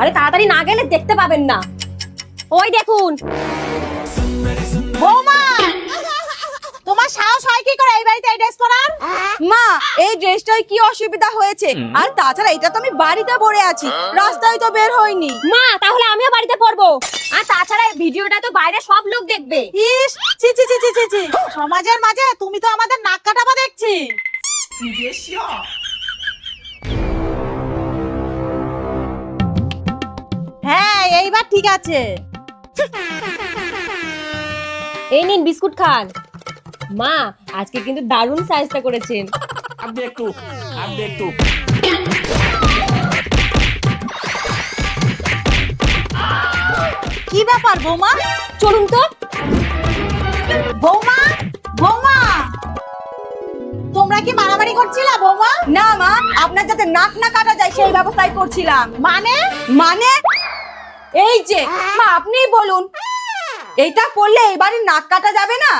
আরে তাড়াতাড়ি না গেলে দেখতে পাবেন না। ওই দেখুন। বৌমা! তোমার সাহস হয় কি করে এই বাড়িতে এই ড্রেস পরার? মা এই ড্রেসটায় কি অসুবিধা হয়েছে? আর তাছাড়া এটা তো আমি বাড়িতে পরে আছি। রাস্তায় তো বের হইনি। মা তাহলে আমিও বাড়িতে পড়ব আর তাছাড়া এই ভিডিওটা তো বাইরে সব লোক দেখবে। ইস ছি ছি ছি ছি ছি ছি। সমাজের মাঝে তুমি তো আমাদের নাক কাটাবা দেখছি। এইবার ঠিক আছে। এই নিন বিস্কুট খান। মা আজকে কিন্তু দারুণ সাজটা করেছেন। আপনি একটু আপনি একটু। কি ব্যাপার বৌমা? চলুন তো। বৌমা বৌমা! তোমরা কি মারামারি করছিলা বৌমা? না মা আপনার যাতে নাক না কাটা যায় সেই ব্যবস্থাই করছিলাম। মানে? মানে? এই যে মা আপনিই বলুন। এইটা পড়লে এবারে বাড়ির নাক কাটা যাবে না?